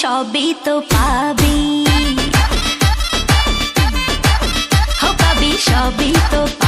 সবই তো পাবি। ও পাবি সবই তো পাবি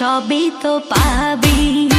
সবই তো পাবি।